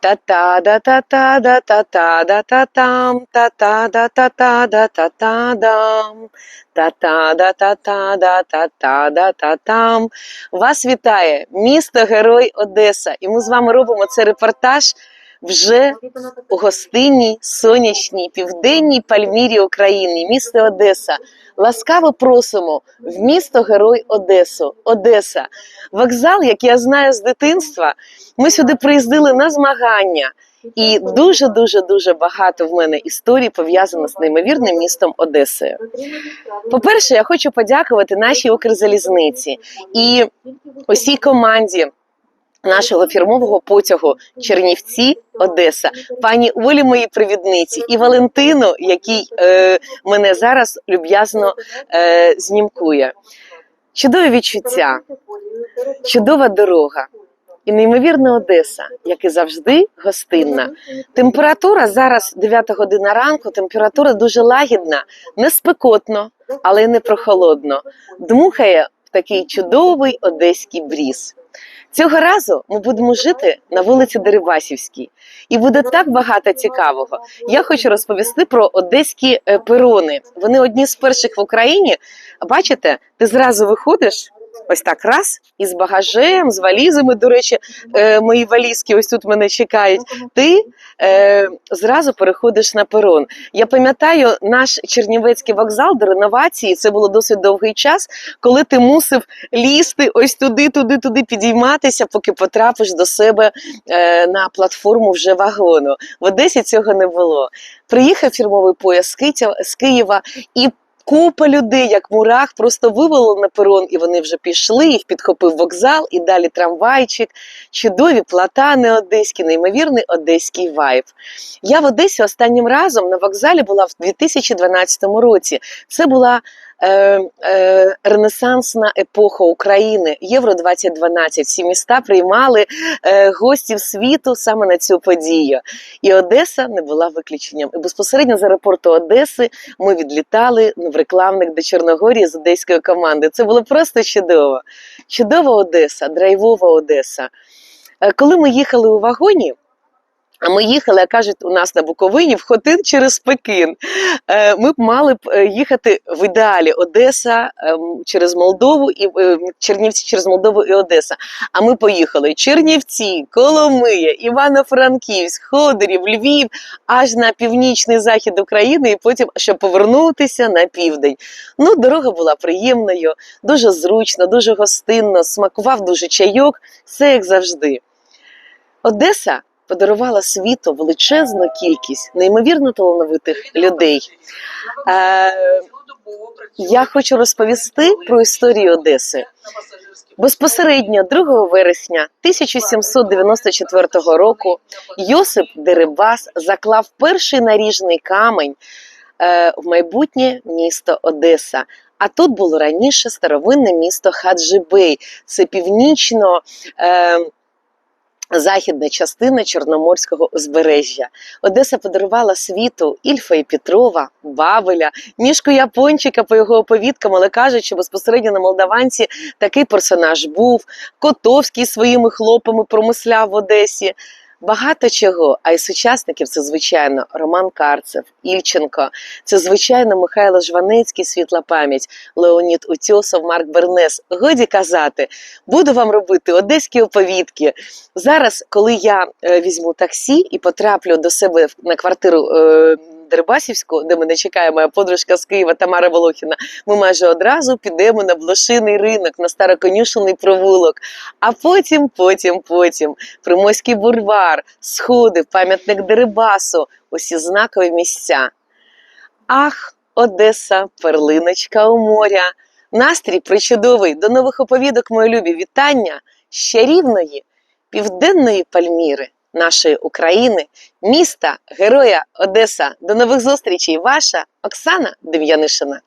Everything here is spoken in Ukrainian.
Та-та-да-та-та-да-та-та-да-там, та-та-да-та-та-да-та-та-дам, та-та-да-та-та-да-та-та-да-там. Вас вітає місто Герой Одеса. І ми з вами робимо цей репортаж вже у гостинній, сонячній, південній Пальмірі України, місто Одеса. Ласкаво просимо в місто Герой Одесу, Одеса. Вокзал, як я знаю з дитинства, ми сюди приїздили на змагання. І дуже дуже дуже багато в мене історій пов'язано з неймовірним містом Одесою. По-перше, я хочу подякувати нашій Укрзалізниці і усій команді нашого фірмового потягу Чернівці Одеса, пані Олі, моїй привідниці, і Валентину, який е, мене зараз люб'язно е, знімкує. Чудові відчуття, чудова дорога. І неймовірна Одеса, як і завжди, гостинна. Температура зараз 9 година ранку, температура дуже лагідна, не спекотно, але й не прохолодно. Дмухає в такий чудовий одеський бріз. Цього разу ми будемо жити на вулиці Дерибасівській, і буде так багато цікавого. Я хочу розповісти про одеські е, перони. Вони одні з перших в Україні. Бачите, ти зразу виходиш. Ось так раз із багажем, з валізами. До речі, е, мої валізки ось тут мене чекають. Ти е, зразу переходиш на перон. Я пам'ятаю наш Чернівецький вокзал до реновації. Це було досить довгий час, коли ти мусив лізти ось туди, туди, туди підійматися, поки потрапиш до себе е, на платформу вже вагону. В Одесі цього не було. Приїхав фірмовий Китя- з Києва і. Купа людей, як мурах, просто вивело на перон, і вони вже пішли, їх підхопив вокзал, і далі трамвайчик. Чудові платани одеські, неймовірний одеський вайб. Я в Одесі останнім разом на вокзалі була в 2012 році. Це була е, е, ренесансна епоха України, Євро 2012. Всі міста приймали е, гостів світу саме на цю подію. І Одеса не була виключенням. І безпосередньо з аеропорту Одеси ми відлітали в рекламник до Чорногорії з одеської команди. Це було просто чудово. Чудова Одеса, драйвова Одеса. Е, Коли ми їхали у вагоні, а ми їхали, як кажуть, у нас на Буковині в Хотин через Пекин. Е, Ми б мали б е, їхати в ідеалі Одеса ем, через Молдову і е, Чернівці через Молдову і Одеса. А ми поїхали Чернівці, Коломия, Івано-Франківськ, Ходорів, Львів, аж на північний захід України, і потім щоб повернутися на південь. Ну, дорога була приємною, дуже зручно, дуже гостинно, смакував дуже чайок, все як завжди. Одеса подарувала світу величезну кількість неймовірно талановитих людей. Е, я хочу розповісти про історію Одеси. Безпосередньо 2 вересня 1794 року Йосип Дерибас заклав перший наріжний камень е, в майбутнє місто Одеса. А тут було раніше старовинне місто Хаджибей. Це північно. Е, Західна частина Чорноморського узбережжя. Одеса подарувала світу Ільфа і Петрова, Бабеля, мішку Япончика по його оповідкам, але кажуть, що безпосередньо на Молдаванці такий персонаж був. Котовський своїми хлопами промисляв в Одесі. Багато чого, а й сучасників це звичайно Роман Карцев, Ільченко, це звичайно Михайло Жванецький, світла пам'ять, Леонід Утьосов, Марк Бернес. Годі казати, буду вам робити одеські оповідки. Зараз, коли я е, візьму таксі і потраплю до себе на квартиру Дерибасівську, де мене чекає моя подружка з Києва Тамара Волохіна, ми майже одразу підемо на блошиний ринок, на староконюшений провулок. А потім, потім, потім Приморський бульвар, сходи, пам'ятник Дерибасу, усі знакові місця. Ах, Одеса, перлиночка у моря. Настрій причудовий. До нових оповідок, мої любі, вітання з чарівної південної Пальміри, нашої України, міста, героя Одеса. До нових зустрічей. Ваша Оксана Дем'янишина.